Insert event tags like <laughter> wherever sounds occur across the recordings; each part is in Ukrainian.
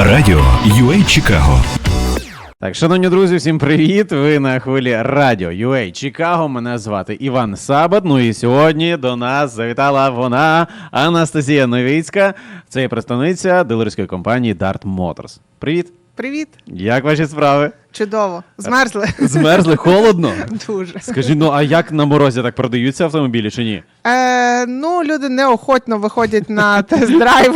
Радіо UA Чикаго. Так, шановні друзі, всім привіт! Ви на хвилі Радіо UA Чикаго. Мене звати Іван Сабат. Ну і сьогодні до нас завітала вона Анастасія Новіцька. Це є представниця дилерської компанії Dart Motors. Привіт! Привіт, Як ваші справи? чудово. Змерзли Змерзли холодно? <laughs> дуже. Скажи, ну а як на морозі так продаються автомобілі чи ні? Е, ну, люди неохотно виходять на тест-драйв,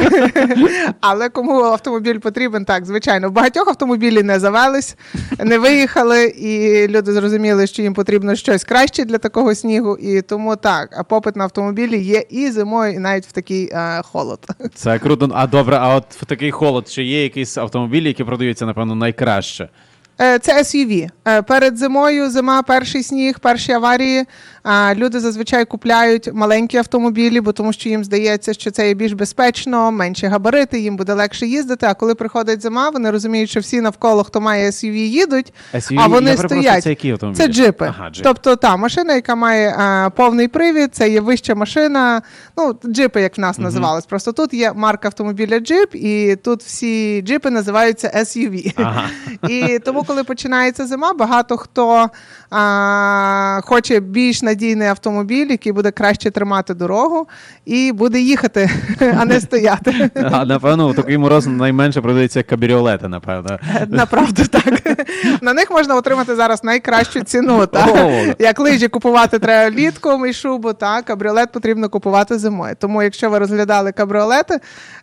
<laughs> але кому автомобіль потрібен, так, звичайно. В багатьох автомобілі не завелись, не виїхали, і люди зрозуміли, що їм потрібно щось краще для такого снігу. І тому так, а попит на автомобілі є і зимою, і навіть в такий е, холод. Це круто. А добре, а от в такий холод, чи є якісь автомобілі, які продаються, напевно, найкраще? Е, Це SUV. Е, Перед зимою, зима, перший сніг, перші аварії. Люди зазвичай купляють маленькі автомобілі, бо тому що їм здається, що це є більш безпечно, менші габарити, їм буде легше їздити. А коли приходить зима, вони розуміють, що всі навколо, хто має SUV, їдуть, SUV, а вони я стоять. це які автомобілі? Це джипи. Ага, джип. Тобто та машина, яка має а, повний привід, це є вища машина. Ну, джипи, як в нас називалось. Просто тут є марка автомобіля джип, і тут всі джипи називаються SUV. Ага. І тому, коли починається зима, багато хто а, хоче більш надійний автомобіль, який буде краще тримати дорогу і буде їхати, <laughs> а не стояти. А напевно, в такий мороз найменше продаються кабріолети, напевно. Направду так. На них можна отримати зараз найкращу ціну. Так? Як лижі купувати треба літком і шубу, так, кабріолет потрібно купувати зимою. Тому, якщо ви розглядали кабріолети,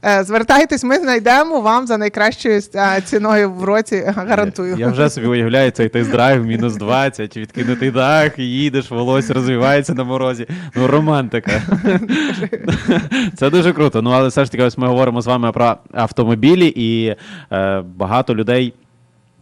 е, звертайтесь, ми знайдемо вам за найкращою е, ціною в році, гарантую. Я вже собі уявляю цей тест-драйв, мінус 20, відкинутий дах, їдеш, волосся розвивається на морозі. Ну, романтика. Це дуже круто. Ну, але все ж таки, ось ми говоримо з вами про автомобілі, і е, багато людей.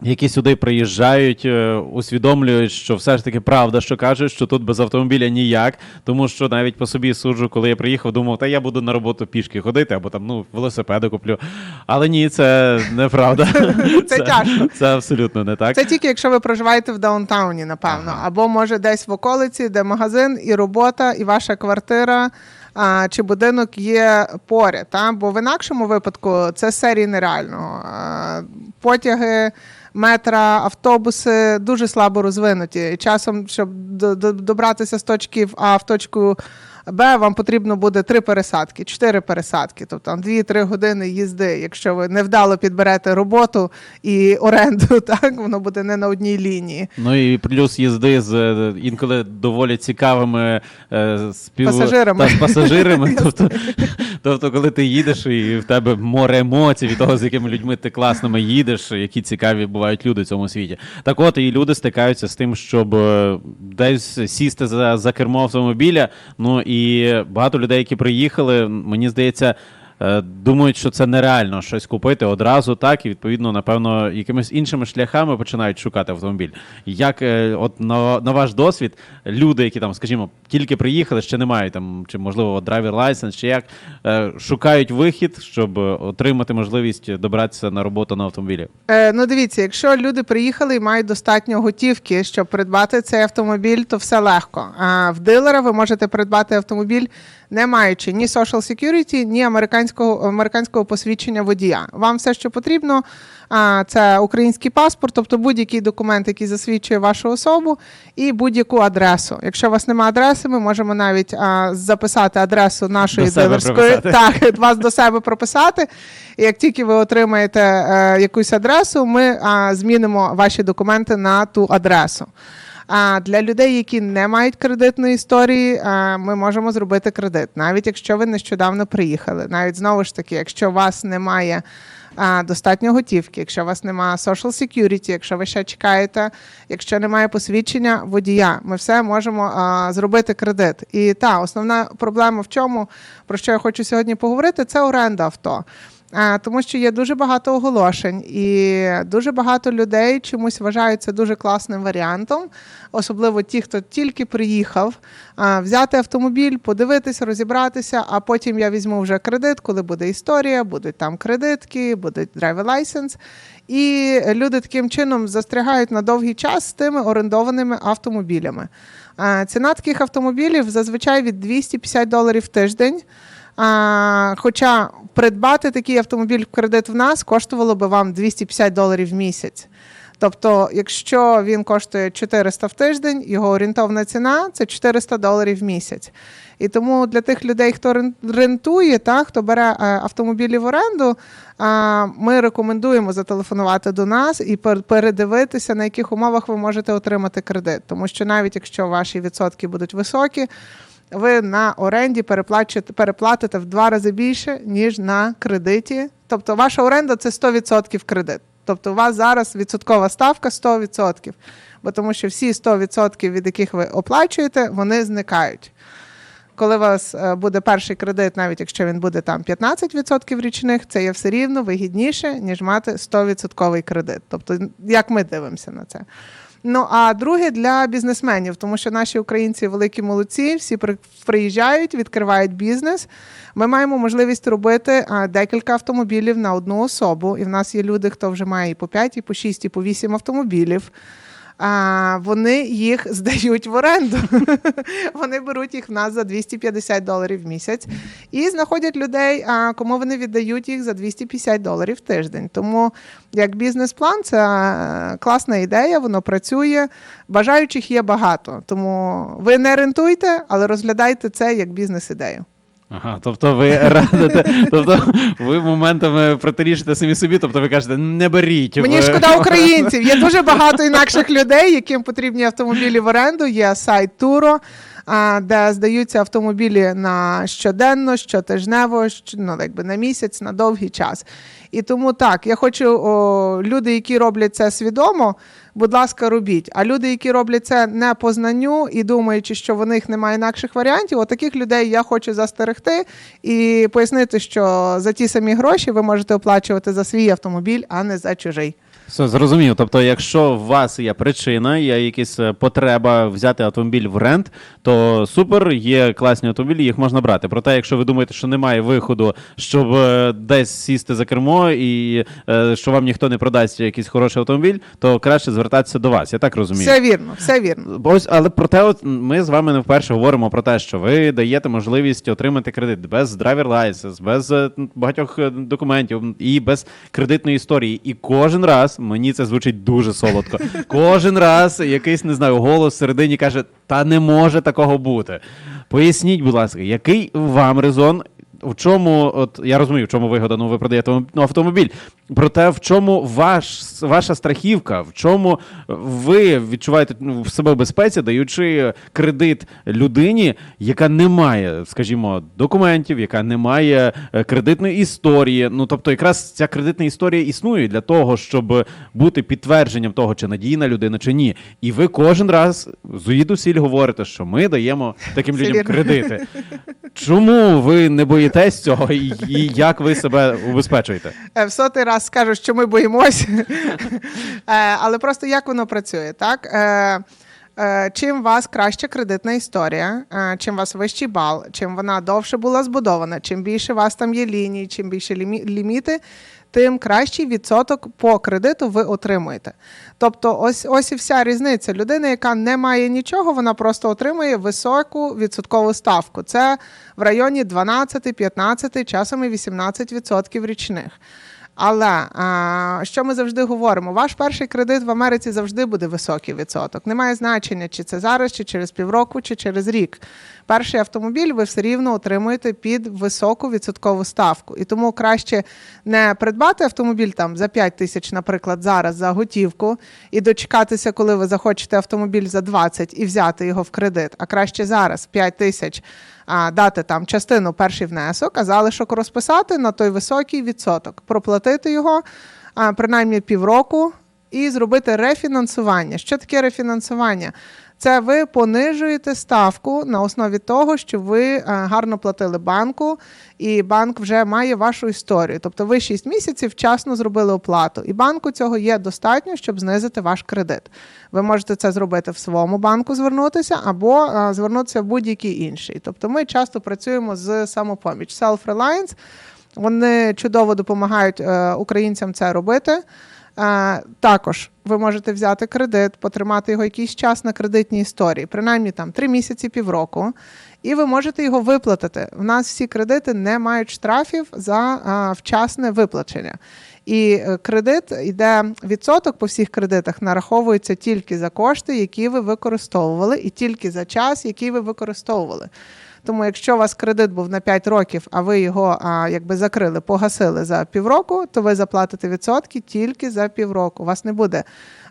Які сюди приїжджають, е, усвідомлюють, що все ж таки правда, що кажуть, що тут без автомобіля ніяк. Тому що навіть по собі суджу, коли я приїхав, думав, та я буду на роботу пішки ходити, або там ну велосипеди куплю. Але ні, це неправда. <laughs> Це тяжко. Це абсолютно не так. Це тільки якщо ви проживаєте в даунтауні, напевно, або може десь в околиці, де магазин, і робота, і ваша квартира. А, чи будинок є поряд, та? бо в інакшому випадку це серії нереального. А, потяги, метра, автобуси дуже слабо розвинуті. І часом, щоб до- до- добратися з точки А в точку Б, вам потрібно буде три пересадки, чотири пересадки, тобто там 2-3 години їзди. Якщо ви невдало підберете роботу і оренду, <laughs> так воно буде не на одній лінії. Ну і плюс їзди з інколи доволі цікавими е, спів... Пасажирами. Та, з пасажирами. <laughs> тобто, тобто, коли ти їдеш і в тебе море емоцій від того, з якими людьми ти класними їдеш, які цікаві бувають люди в цьому світі. Так от і люди стикаються з тим, щоб е, десь сісти за, за кермо автомобіля. Ну і багато людей, які приїхали, мені здається. Е, Думають, що це нереально щось купити одразу, так і відповідно, напевно, якимись іншими шляхами починають шукати автомобіль. Як, е, от на, на ваш досвід, люди, які там, скажімо, тільки приїхали, ще не мають там, чи можливо драйвер лайсенс, чи як е, шукають вихід, щоб отримати можливість добратися на роботу на автомобілі. Е, ну дивіться, якщо люди приїхали і мають достатньо готівки, щоб придбати цей автомобіль, то все легко. А в дилера ви можете придбати автомобіль, не маючи ні social security, ні американського американського посвідчення водія. Вам все, що потрібно, це український паспорт, тобто будь-який документ, який засвідчує вашу особу, і будь-яку адресу. Якщо у вас немає адреси, ми можемо навіть записати адресу нашої дилерської так, вас до себе прописати. І як тільки ви отримаєте е, якусь адресу, ми змінимо ваші документи на ту адресу. А для людей, які не мають кредитної історії, ми можемо зробити кредит, навіть якщо ви нещодавно приїхали. Навіть знову ж таки, якщо у вас немає достатньо готівки, якщо у вас немає social security, якщо ви ще чекаєте, якщо немає посвідчення водія, ми все можемо зробити кредит. І та основна проблема в чому, про що я хочу сьогодні поговорити, це оренда авто. Тому що є дуже багато оголошень, і дуже багато людей чомусь вважають це дуже класним варіантом, особливо ті, хто тільки приїхав, взяти автомобіль, подивитися, розібратися, а потім я візьму вже кредит, коли буде історія, будуть там кредитки, буде license. І люди таким чином застрягають на довгий час з тими орендованими автомобілями. Ціна таких автомобілів зазвичай від 250 доларів в тиждень. А, хоча придбати такий автомобіль в кредит в нас коштувало би вам 250 доларів в місяць. Тобто, якщо він коштує 400 в тиждень, його орієнтовна ціна це 400 доларів в місяць. І тому для тих людей, хто рентує, та, хто бере е, автомобілі в оренду, ми рекомендуємо зателефонувати до нас і пер- передивитися, на яких умовах ви можете отримати кредит. Тому що навіть якщо ваші відсотки будуть високі, ви на оренді переплатите в два рази більше, ніж на кредиті. Тобто ваша оренда це 100% кредит. Тобто у вас зараз відсоткова ставка 100%. Бо тому що всі 100%, від яких ви оплачуєте, вони зникають. Коли у вас е, буде перший кредит, навіть якщо він буде там 15% річних, це є все рівно вигідніше, ніж мати 100% кредит. Тобто, як ми дивимося на це. Ну а друге для бізнесменів, тому що наші українці великі молодці, всі приїжджають, відкривають бізнес. Ми маємо можливість робити декілька автомобілів на одну особу. І в нас є люди, хто вже має і по 5, і по 6, і по 8 автомобілів. А, вони їх здають в оренду. <laughs> вони беруть їх в нас за 250 доларів в місяць і знаходять людей, а, кому вони віддають їх за 250 доларів в тиждень. Тому як бізнес-план, це е, класна ідея, воно працює. Бажаючих є багато. Тому ви не рентуйте, але розглядайте це як бізнес-ідею. Ага, тобто ви радите, тобто ви моментами протирішите самі собі, тобто ви кажете, не беріть. Мені ви- шкода українців. Є дуже багато інакших людей, яким потрібні автомобілі в оренду. Є сайт Туро, де здаються автомобілі на щоденно, щотижнево, ну, якби на місяць, на довгий час. І тому так, я хочу о, люди, які роблять це свідомо, будь ласка, робіть. А люди, які роблять це не по знанню і думаючи, що в них немає інакших варіантів, от таких людей я хочу застерегти і пояснити, що за ті самі гроші ви можете оплачувати за свій автомобіль, а не за чужий. Все, зрозумів. Тобто, якщо у вас є причина, є якась е, потреба взяти автомобіль в рент, то супер, є класні автомобілі, їх можна брати. Проте, якщо ви думаєте, що немає виходу, щоб е, десь сісти за кермо і е, що вам ніхто не продасть якийсь хороший автомобіль, то краще звертатися до вас. Я так розумію. Все вірно, все вірно. Ось, але проте, от ми з вами не вперше говоримо про те, що ви даєте можливість отримати кредит без driver license, без е, багатьох е, документів і без кредитної історії. І кожен раз мені це звучить дуже солодко. Кожен раз якийсь не знаю, голос всередині каже: та не може такого бути. Поясніть, будь ласка, який вам резон? В чому, от я розумію, в чому вигода, ну ви продаєте ну, автомобіль. Проте в чому ваш, ваша страхівка, в чому ви відчуваєте ну, в себе в безпеці, даючи кредит людині, яка не має, скажімо, документів, яка не має е, кредитної історії. Ну тобто, якраз ця кредитна історія існує для того, щоб бути підтвердженням того, чи надійна людина, чи ні. І ви кожен раз звідусіль говорите, що ми даємо таким людям кредити. Чому ви не боїтесь цього, і, і як ви себе убезпечуєте? Е, В сотий раз скажу, що ми боїмося. Е, Але просто як воно працює, так? Е, Чим вас краща кредитна історія, чим у вас вищий бал, чим вона довше була збудована, чим більше у вас там є ліній, чим більше ліміти, тим кращий відсоток по кредиту ви отримуєте. Тобто, ось ось і вся різниця. Людина, яка не має нічого, вона просто отримує високу відсоткову ставку. Це в районі 12, 15, часом і 18% річних. Але а, що ми завжди говоримо? Ваш перший кредит в Америці завжди буде високий відсоток. Немає значення, чи це зараз, чи через півроку, чи через рік. Перший автомобіль ви все рівно отримуєте під високу відсоткову ставку. І тому краще не придбати автомобіль там за 5 тисяч, наприклад, зараз за готівку, і дочекатися, коли ви захочете автомобіль за 20 і взяти його в кредит. А краще зараз 5 тисяч а, дати там частину перший внесок, а залишок розписати на той високий відсоток, проплатити його а, принаймні півроку і зробити рефінансування. Що таке рефінансування? Це ви понижуєте ставку на основі того, що ви е, гарно платили банку, і банк вже має вашу історію. Тобто ви 6 місяців вчасно зробили оплату, і банку цього є достатньо, щоб знизити ваш кредит. Ви можете це зробити в своєму банку, звернутися, або е, звернутися в будь-який інший. Тобто ми часто працюємо з самопоміч. Self-reliance. Вони чудово допомагають е, українцям це робити. Також ви можете взяти кредит, потримати його якийсь час на кредитній історії, принаймні там 3 місяці, півроку, і ви можете його виплатити. У нас всі кредити не мають штрафів за вчасне виплачення. І е, кредит йде відсоток по всіх кредитах, нараховується тільки за кошти, які ви використовували, і тільки за час, який ви використовували. Тому, якщо у вас кредит був на 5 років, а ви його а, якби закрили, погасили за півроку, то ви заплатите відсотки тільки за півроку. У вас не буде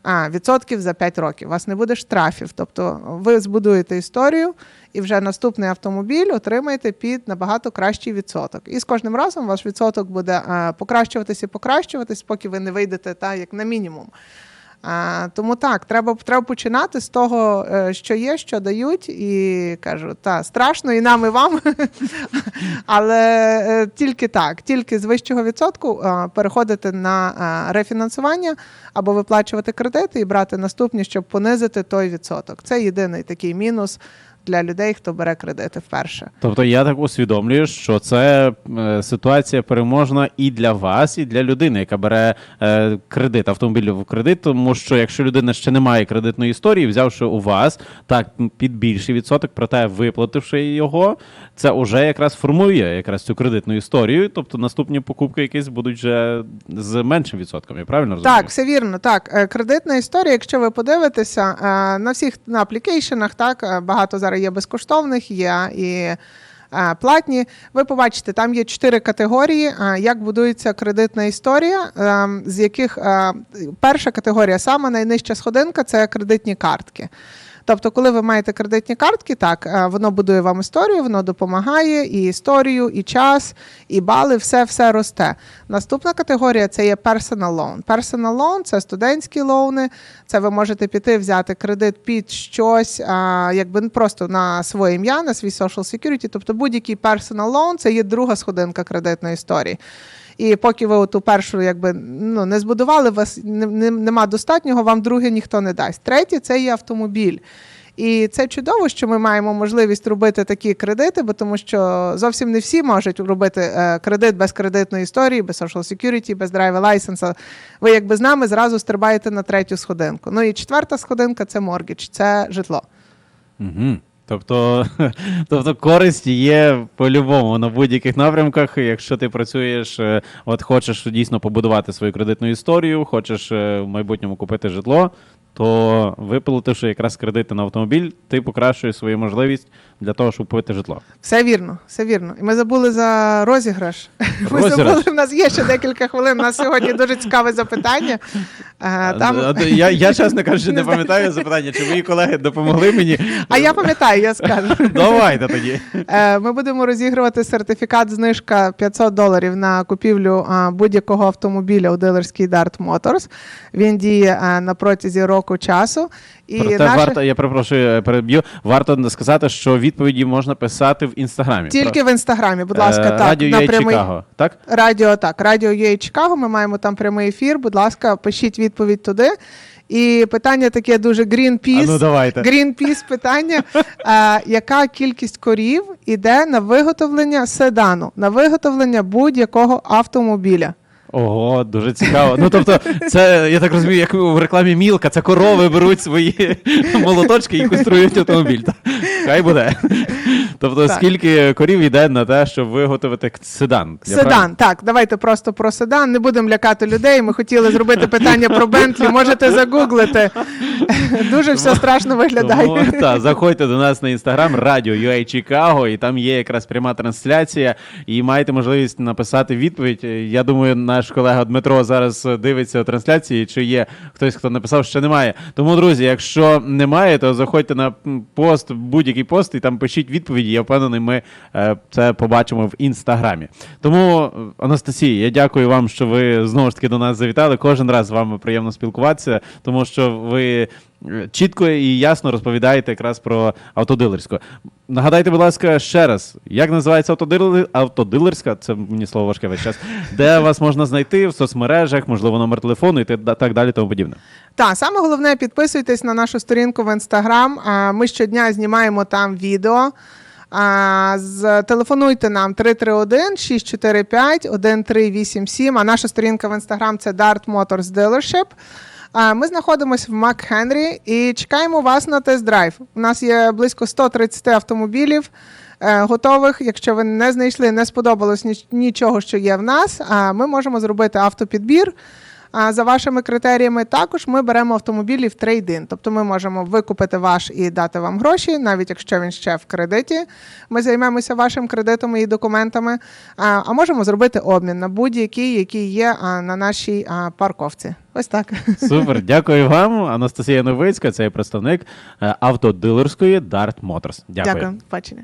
а, відсотків за 5 років, у вас не буде штрафів. Тобто ви збудуєте історію і вже наступний автомобіль отримаєте під набагато кращий відсоток. І з кожним разом ваш відсоток буде а, покращуватись і покращуватись, поки ви не вийдете та, як на мінімум. Тому так, треба, треба починати з того, е, що є, що дають, і кажу, та страшно і нам, і вам. <laughs> Але е, тільки так, тільки з вищого відсотку е, переходити на рефінансування або виплачувати кредити і брати наступні, щоб понизити той відсоток. Це єдиний такий мінус для людей, хто бере кредити вперше. Тобто я так усвідомлюю, що це е, ситуація переможна і для вас, і для людини, яка бере е, кредит, автомобіль в кредит, тому що якщо людина ще не має кредитної історії, взявши у вас так під більший відсоток, проте виплативши його, це вже якраз формує якраз цю кредитну історію. Тобто наступні покупки якісь будуть вже з меншим відсотком. Я правильно розумію? Так, все вірно. Так, Е, кредитна історія, якщо ви подивитеся, на всіх на аплікейшенах, так багато зараз є безкоштовних, є і. е, Платні, ви побачите, там є чотири категорії, е, як будується кредитна історія, е, з яких перша категорія, сама найнижча сходинка це кредитні картки. Тобто, коли ви маєте кредитні картки, так е, воно будує вам історію, воно допомагає і історію, і час, і бали, все все росте. Наступна категорія це є personal loan. Personal loan – це студентські лоуни. Це ви можете піти взяти кредит під щось, якби не просто на своє ім'я, на свій social security. Тобто будь-який personal loan – це є друга сходинка кредитної історії. І поки ви ту першу якби ну не збудували, вас не, не, нема достатнього, вам друге ніхто не дасть. Третє це є автомобіль. І це чудово, що ми маємо можливість робити такі кредити, бо тому що зовсім не всі можуть робити е, кредит без кредитної історії, без social security, без driver license. Ви якби з нами зразу стрибаєте на третю сходинку. Ну і четверта сходинка це моргідж, це житло. Угу. Тобто, <laughs> тобто користь є по-любому на будь-яких напрямках. Якщо ти працюєш, е, от хочеш дійсно побудувати свою кредитну історію, хочеш е, в майбутньому купити житло, то виплативши якраз кредити на автомобіль, ти покращуєш свою можливість для того, щоб купити житло. Все вірно, все вірно. І ми забули за розіграш. <laughs> Ми забули, в нас є ще декілька хвилин. У нас сьогодні дуже цікаве запитання. Там... А, а, Я, я чесно кажучи, не пам'ятаю запитання, чи мої колеги допомогли мені. А я пам'ятаю, я скажу. Давайте тоді. Е, Ми будемо розігрувати сертифікат знижка 500 доларів на купівлю будь-якого автомобіля у дилерській Dart Motors. Він діє на протязі року часу. І Проте наше- варто, я перепрошую, переб'ю. Варто сказати, що відповіді можна писати в інстаграмі. Тільки в інстаграмі, будь ласка, Е, так. Радіо на «Яй прямий... Чикаго, так? Радіо так, радіо UA Чикаго. Ми маємо там прямий ефір. Будь ласка, пишіть відповідь туди. І питання таке дуже Greenpeace. А ну, давайте. Greenpeace питання. <laughs> е, яка кількість корів іде на виготовлення седану, на виготовлення будь-якого автомобіля? Ого, дуже цікаво. Ну тобто, це я так розумію, як в рекламі Мілка, це корови беруть свої молоточки і конструюють автомобіль. Хай буде. Тобто, Так. скільки корів йде на те, щоб виготовити седан? Я Седан, правильно? так, давайте просто про седан. Не будемо лякати людей. Ми хотіли зробити питання про Бентлі. Можете загуглити. Дуже все страшно виглядає. Тому, та, заходьте до нас на інстаграм Радіо UA Чикаго, і там є якраз пряма трансляція, і маєте можливість написати відповідь. Я думаю, наш колега Дмитро зараз дивиться трансляції, чи є хтось, хто написав, що немає. Тому, друзі, якщо немає, то заходьте на пост, будь-який пост, і там пишіть відповіді. Я впевнений, ми е, це побачимо в інстаграмі. Тому, е, Анастасія, я дякую вам, що ви знову ж таки до нас завітали. Кожен раз з вами приємно спілкуватися, тому що ви. Чітко і ясно розповідаєте якраз про автодилерську. Нагадайте, будь ласка, ще раз, як називається автодилер... автодилерська, це мені слово важке весь час, де <laughs> вас можна знайти в соцмережах, можливо, номер телефону і так далі, тому подібне. Так, саме головне підписуйтесь на нашу сторінку в інстаграм. Ми щодня знімаємо там відео. А, телефонуйте нам 331 645 1387, а наша сторінка в інстаграм це Dart Motors Dealership. Ми знаходимося в Мак-Хенрі і чекаємо вас на тест-драйв. У нас є близько 130 автомобілів е, готових. Якщо ви не знайшли, не сподобалось ніч- нічого, що є в нас, а ми можемо зробити автопідбір. А за вашими критеріями також ми беремо автомобілі в трейдин. Тобто ми можемо викупити ваш і дати вам гроші, навіть якщо він ще в кредиті. Ми займемося вашим кредитом і документами. А, можемо зробити обмін на будь-який, який є на нашій парковці. Ось так. Супер, дякую вам. Анастасія Новицька, це представник е, автодилерської Dart Motors. Дякую. Дякую. Бачення.